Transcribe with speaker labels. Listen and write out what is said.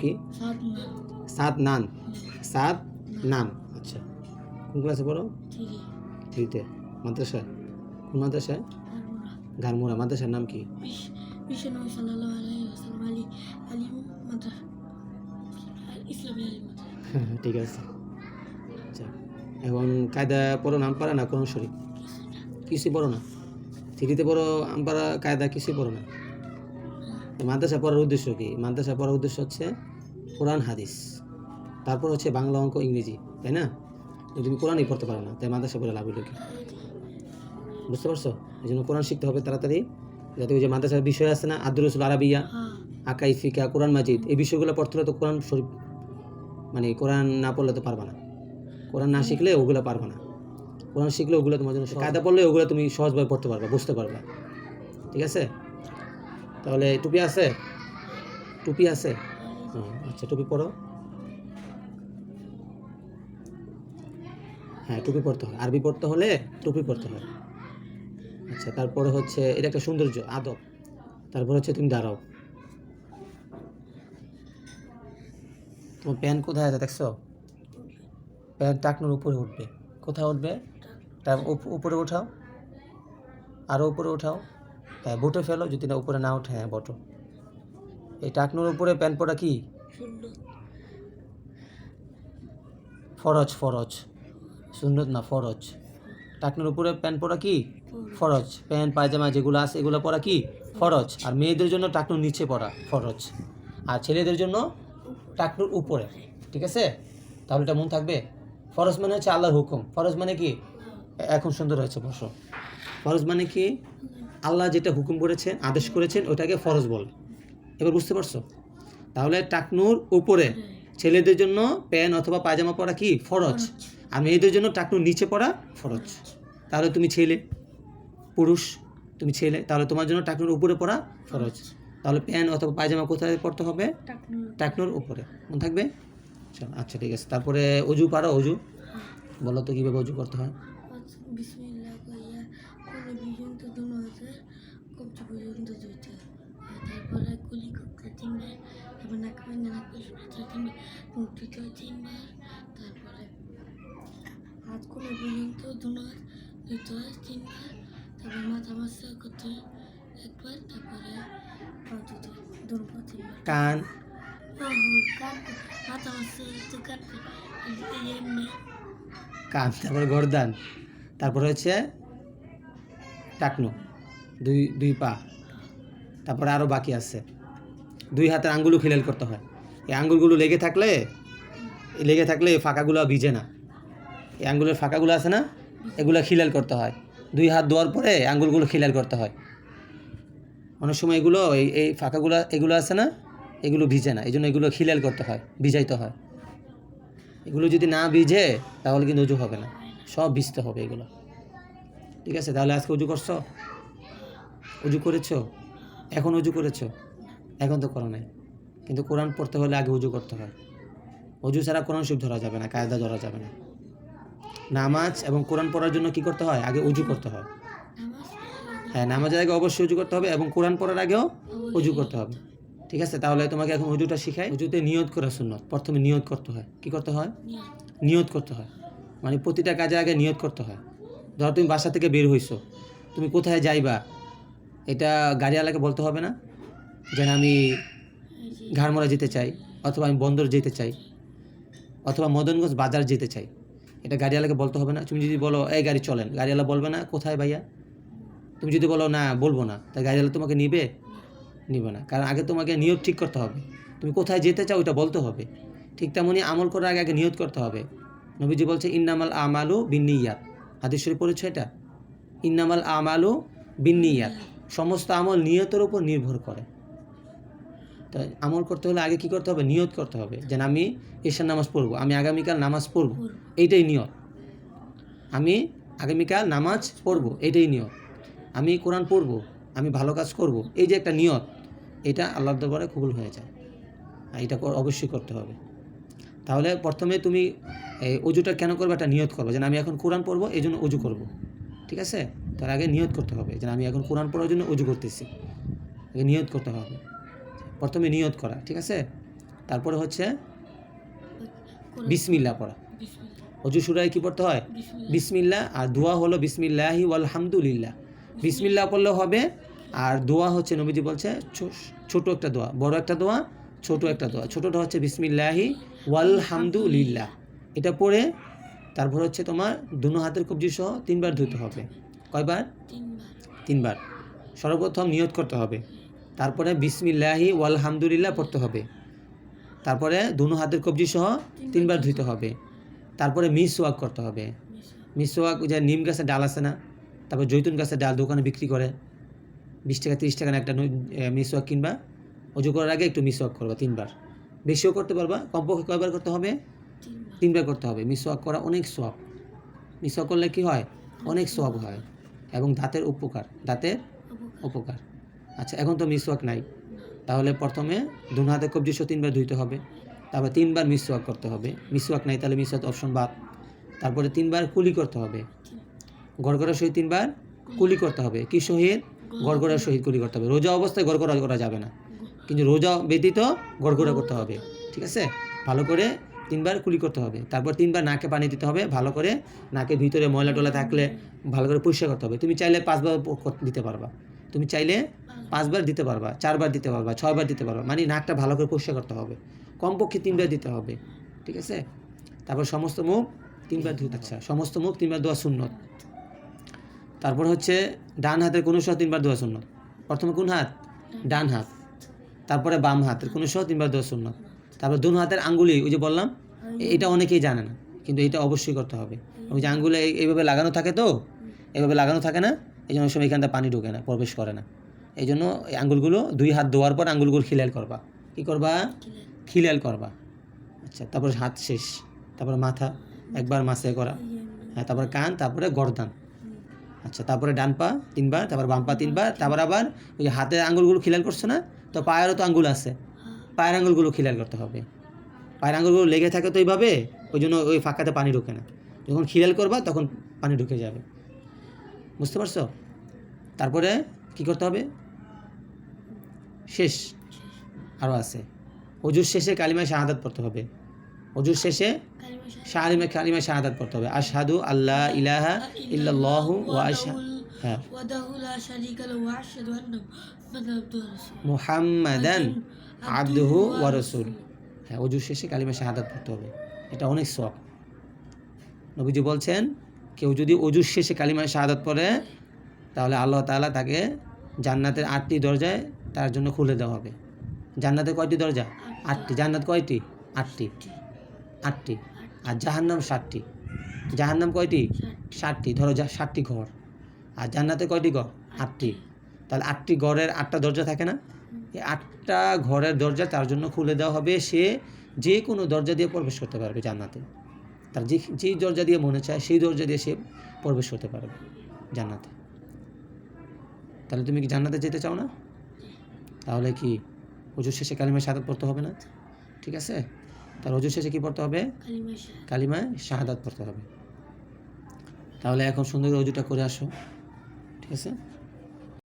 Speaker 1: কি?
Speaker 2: সাত
Speaker 1: নান সাত নান আচ্ছা। কোন ক্লাসে পড়ো? থ্রিতে। মাদ্রাসা কোন মাদ্রাসায়?
Speaker 2: তারপর
Speaker 1: মাদ্রাসার নাম কি?
Speaker 2: মাদ্রাসা। মাদ্রাসা।
Speaker 1: ঠিক আছে। আচ্ছা। এখন কায়দা পড়ো নাম পারা না কোন শরীফ? কিছুই পড়ো না? থ্রিতে পড়ো আম পারা কায়দা কিছুই পড়ো না? মাদ্রাসা পড়ার উদ্দেশ্য কি? মাদ্রাসা পড়ার উদ্দেশ্য হচ্ছে কোরআন হাদিস। তারপর হচ্ছে বাংলা অঙ্ক ইংরেজি তাই না? তুমি কোরআনই পড়তে পারো না তাই মাদ্রাসা পড়ে লাভ হলো কি? বুঝতে পারছ? এই জন্য কোরআন শিখতে হবে তাড়াতাড়ি যাতে ওই যে মাদ্রাসার বিষয় আছে না আব্দুল রসুল আরবিয়া
Speaker 2: হ্যাঁ।
Speaker 1: আকাই ফিকা কোরআন মাজিদ এই বিষয়গুলো পড়তে হলে তো কোরআন শরীফ মানে কোরআন না পড়লে তো পারবা না। কোরআন না শিখলে ওগুলো পারবা না। কোরআন শিখলে ওগুলো তোমার জন্য কায়দা পড়লে ওগুলো তুমি সহজভাবে পড়তে পারবা বুঝতে পারবা। ঠিক আছে? তাহলে টুপি আছে? টুপি আছে? হ্যাঁ, আচ্ছা টুপি পড়ো হ্যাঁ টুপি পড়তে হয় আরবি পড়তে হলে টুপি পড়তে হয় আচ্ছা তারপরে হচ্ছে এটা একটা সৌন্দর্য আদব। তারপর হচ্ছে তুমি দাঁড়াও। তোমার প্যান কোথায় আছে দেখছ? প্যান টাকনোর উপরে উঠবে। কোথায় উঠবে? তার উপ- উপরে উঠাও আরও উপরে উঠাও হ্যাঁ বুটে ফেলো যদি না উপরে না ওঠে হ্যাঁ বটো। এই টাকনুর উপরে প্যান্ট পরা কি? ফরজ ফরজ। সুন্নত না ফরজ। টাকনুর উপরে প্যান্ট পরা কি? ফরজ। প্যান্ট পায়জামা যেগুলো আছে এগুলো পরা কি? ফরজ। আর মেয়েদের জন্য টাকনুর নিচে পরা ফরজ। আর ছেলেদের জন্য টাকনুর উপরে ঠিক আছে? তাহলে এটা মন থাকবে? ফরজ মানে হচ্ছে আল্লাহর হুকুম। ফরজ মানে কি? এখন সুন্দর হয়েছে বসো। ফরজ মানে কি? আল্লাহ যেটা হুকুম করেছেন আদেশ করেছেন ওটাকে ফরজ বলে। এবার বুঝতে পারছ? তাহলে টাকনুর উপরে ছেলেদের জন্য প্যান্ট অথবা পায়জামা পরা কি? ফরজ। আর মেয়েদের জন্য টাকনুর নিচে পরা ফরজ। তাহলে তুমি ছেলে পুরুষ তুমি ছেলে তাহলে তোমার জন্য টাকনুর উপরে পরা ফরজ। তাহলে প্যান্ট অথবা পায়জামা কোথায় পড়তে হবে?
Speaker 2: টাকনুর
Speaker 1: উপরে। মনে থাকবে? চলো আচ্ছা ঠিক আছে। তারপরে অজু পারো অজু। বলো তো কীভাবে অজু করতে হয়
Speaker 2: বিসমিল্লাহ কইয়া কোলে পর্যন্ত দুনো হাতে কবজি পর্যন্ত ধুইতে হয়। আর তারপরে কুলি করতে তিনবার তারপর নাক বাইন্দা নাক তিনবার মুখ ধুতে হয় তিনবার তারপরে পর্যন্ত ধুতে হয় তিনবার তারপর মাথা মাসা করতে হয় একবার তারপরে পা ধুতে হয় তিনবার।
Speaker 1: কান?
Speaker 2: কান মাথা মাসা তো কান
Speaker 1: কান তারপরে গরদান তারপরে হচ্ছে টাকনু দুই দুই পা তারপরে আরও বাকি আছে। দুই হাতের আঙ্গুলও খিলাল করতে হয়। এই আঙ্গুলগুলো লেগে থাকলে লেগে থাকলে এই ফাঁকাগুলো ভিজে না। এই আঙ্গুলের ফাঁকাগুলো আছে না, এগুলো খিলাল করতে হয়। দুই হাত ধোয়ার পরে আঙ্গুলগুলো খিলাল করতে হয়। অনেক সময় এগুলো, এই এই ফাঁকাগুলো, এগুলো আছে না, এগুলো ভিজে না এই জন্য এগুলো খিলাল করতে হয়, ভিজাইতে হয়। এগুলো যদি না ভিজে, তাহলে কিন্তু উজু হবে না। সব ভিজতে হবে এগুলো। ঠিক আছে, তাহলে আজকে উজু করছ? উজু করেছ? এখন উজু করেছ? এখন তো করো নাই। কিন্তু কোরআন পড়তে হলে আগে উজু করতে হয়। অজু ছাড়া কোরআন শিব ধরা যাবে না, কায়দা ধরা যাবে না। নামাজ এবং কোরআন পড়ার জন্য কি করতে হয়? আগে উজু করতে হয়। হ্যাঁ নামাজের আগে অবশ্যই উজু করতে হবে এবং কোরআন পড়ার আগেও উজু করতে হবে। ঠিক আছে? তাহলে তোমাকে এখন উজুটা শিখাই। উজুতে নিয়ত করা সুন্নত। প্রথমে নিয়ত করতে হয়। কি করতে হয়?
Speaker 2: নিয়ে
Speaker 1: নিয়ত করতে হয়। মানে প্রতিটা কাজে আগে নিয়ত করতে হয়। ধরো তুমি বাসা থেকে বের হইছো। তুমি কোথায় যাইবা? এটা গাড়িওয়ালাকে বলতে হবে না? যেন আমি ঘাড়মোড়া যেতে চাই, অথবা আমি বন্দর যেতে চাই, অথবা মদনগঞ্জ বাজার যেতে চাই। এটা গাড়িওয়ালাকে বলতে হবে না। তুমি যদি বলো, এই গাড়ি চলেন। গাড়িওয়ালা বলবে না, কোথায় ভাইয়া? তুমি যদি বলো, না, বলব না। তাই গাড়িওয়ালা তোমাকে নিবে? নিবে না। কারণ আগে তোমাকে নিয়োগ ঠিক করতে হবে। তুমি কোথায় যেতে চাও ওটা বলতে হবে। ঠিক তেমনই আমল করার আগে আগে নিয়োগ করতে হবে। নবীজি বলছে, ইন্নামাল আমালু বিন্নিয়াত। হাদিস শরীফ পড়েছো এটা? ইন্নামাল আমালু বিন্নিয়াত। সমস্ত আমল নিয়তের উপর নির্ভর করে। তো আমল করতে হলে আগে কি করতে হবে? নিয়ত করতে হবে। যেন আমি ঈশার নামাজ পড়ব আমি আগামীকাল নামাজ পড়ব এইটাই নিয়ত। আমি আগামীকাল নামাজ পড়ব এইটাই নিয়ত। আমি কোরআন পড়ব আমি ভালো কাজ করব এই যে একটা নিয়ত এটা আল্লাহর দরবারে কবুল হয়ে যায়। আর এটা অবশ্যই করতে হবে। তাহলে প্রথমে তুমি এই অজুটা কেন করবে? একটা নিয়ত করবে যেন আমি এখন কোরআন পড়ব এই জন্য অজু করব। ঠিক আছে? তার আগে নিয়ত করতে হবে যেন আমি এখন কোরআন পড়ার জন্য অজু করতেছি। আগে নিয়ত করতে হবে। প্রথমে নিয়ত করা ঠিক আছে? তারপরে হচ্ছে বিসমিল্লা পড়া।
Speaker 2: বিসমিল্লাহ
Speaker 1: অজু সুরায় কি পড়তে হয়? বিসমিল্লা। আর দোয়া হলো বিসমিল্লাহি আলহামদুলিল্লাহ বিসমিল্লাহ পড়লেও হবে আর দোয়া হচ্ছে নবীজি বলছে ছোট একটা দোয়া বড় একটা দোয়া ছোট একটা দোয়া। ছোটটা হচ্ছে বিসমিল্লাহি ওয়ালহামদুলিল্লাহ। এটা পড়ে তারপর হচ্ছে তোমার দুনো হাতের কবজি সহ তিনবার ধুতে হবে। কয়বার?
Speaker 2: তিনবার।
Speaker 1: তিনবার। সর্বপ্রথম নিয়ত করতে হবে। তারপরে বিসমিল্লাহি ওয়ালহামদুলিল্লাহ পড়তে হবে। তারপরে দুনো হাতের কবজি সহ তিনবার ধুতে হবে। তারপরে মিস ওয়াক করতে হবে। মিসওয়াক ওই যে নিম গাছের ডাল আছে না তারপর জৈতুন গাছের ডাল দোকানে বিক্রি করে। বিশ টাকা তিরিশ টাকা একটা মিস ওয়াক কিনবা। অজু করার আগে একটু মিসওয়াক করবা তিনবার। বেশিও করতে পারবা কমপক্ষে কয়বার করতে হবে?
Speaker 2: তিনবার।
Speaker 1: করতে হবে। মিস ওয়াক করা অনেক সোয়াব। মিসওয়াক করলে কি হয়? অনেক সোয়াব। হয় এবং দাঁতের উপকার দাঁতের উপকার। আচ্ছা এখন তো মিসওয়াক নাই। তাহলে প্রথমে দুন হাতে কবজি সহ তিনবার ধুইতে হবে। তারপর তিনবার মিসওয়াক করতে হবে। মিসওয়াক নাই তাহলে মিসওয়াক অপশন বাদ। তারপরে তিনবার কুলি করতে হবে। গড়গড়ার সহিত তিনবার কুলি করতে হবে। কি সহিত? গড়গড়ার সহিত কুলি করতে হবে। রোজা অবস্থায় গড়গড়া করা যাবে না। কিন্তু রোজা ব্যতীত গড়গড়া করতে হবে। ঠিক আছে? ভালো করে তিনবার কুলি করতে হবে। তারপর তিনবার নাকে পানি দিতে হবে। ভালো করে নাকের ভিতরে ময়লা টলা থাকলে ভালো করে পরিষ্কার করতে হবে। তুমি চাইলে পাঁচবার দিতে পারবা। তুমি চাইলে পাঁচবার দিতে পারবা, চারবার দিতে পারবা, ছয়বার দিতে পারবা। মানে নাকটা ভালো করে পরিষ্কার করতে হবে। কমপক্ষে তিনবার দিতে হবে। ঠিক আছে? তারপর সমস্ত মুখ তিনবার ধুতে আচ্ছা সমস্ত মুখ তিনবার দেওয়া সুন্নত। তারপর হচ্ছে ডান হাতের কোনো সহ তিনবার দেওয়া সুন্নত। প্রথমে কোন হাত? ডান হাত। তারপরে বাম হাতের কোনো সহ তিনবার দেওয়া সুন্নত। তারপর দুনো হাতের আঙ্গুলি, ওই যে বললাম এটা অনেকেই জানে না, কিন্তু এটা অবশ্যই করতে হবে। ওই যে আঙ্গুলে এই- এইভাবে লাগানো থাকে তো? এভাবে লাগানো থাকে না? এই জন্য সময় এখানটা পানি ঢোকে না, প্রবেশ করে না। এই জন্য এই আঙ্গুলগুলো দুই হাত ধোয়ার পর আঙ্গুলগুলো খিলাল করবা। কী করবা? খিলাল করবা। আচ্ছা তারপর হাত শেষ, তারপরে মাথা, একবার মাসে করা। হ্যাঁ তারপরে কান, তারপরে গরদান। আচ্ছা তারপরে ডান পা তিনবার, তারপর বাম পা তিনবার, তারপর আবার ওই হাতের আঙ্গুলগুলো খিলাল করছে না, তো পায়েরও তো আঙ্গুল আছে। পায়ের আঙ্গুলগুলো খিলাল করতে হবে। পায়ের আঙ্গুলগুলো লেগে থাকে তো এইভাবে, ওই জন্য ওই ফাঁকাতে পানি ঢোকে না। যখন খিলাল করবা, তখন পানি ঢুকে যাবে। বুঝতে পারছ? তারপরে কি করতে হবে? শেষ। আরও আছে। অজুর শেষে কালিমায় শাহাদাত পড়তে হবে। অজুর শেষে শাহালিমা কালিমায় শাহাদাত পড়তে হবে। আশাদু আল্লাহ ইলাহা ইল্লাহ হ্যাঁ। মুহাম্মাদান ওয়া হ্যাঁ অজুর শেষে কালিমা শাহাদাত পড়তে হবে। এটা অনেক শখ নবীজি বলছেন কেউ যদি অজুর শেষে কালিমা শাহাদাত পড়ে, তাহলে আল্লাহ তাআলা তাকে জান্নাতের আটটি দরজায় তার জন্য খুলে দেওয়া হবে। জান্নাতের কয়টি দরজা? আটটি। জান্নাত কয়টি? আটটি। আটটি। আর জাহান্নাম ষাটটি জাহান্নাম কয়টি? ষাটটি ধরো যা ষাটটি ঘর। আর জান্নাতে কয়টি ঘর? আটটি। তাহলে আটটি ঘরের আটটা দরজা থাকে না? এই আটটা ঘরের দরজা তার জন্য খুলে দেওয়া হবে। সে যে কোনো দরজা দিয়ে প্রবেশ করতে পারবে জান্নাতে। তার যে যেই দরজা দিয়ে মনে চায় সেই দরজা দিয়ে সে প্রবেশ করতে পারবে জান্নাতে। তাহলে তুমি কি জান্নাতে যেতে চাও না? তাহলে কি অজুর শেষে কালিমায় সাদাত পড়তে হবে না? ঠিক আছে? তার অজুর শেষে কি পড়তে হবে? কালিমায় শাহাদাত পড়তে হবে। তাহলে এখন সুন্দর অজুটা করে আসো। ঠিক আছে?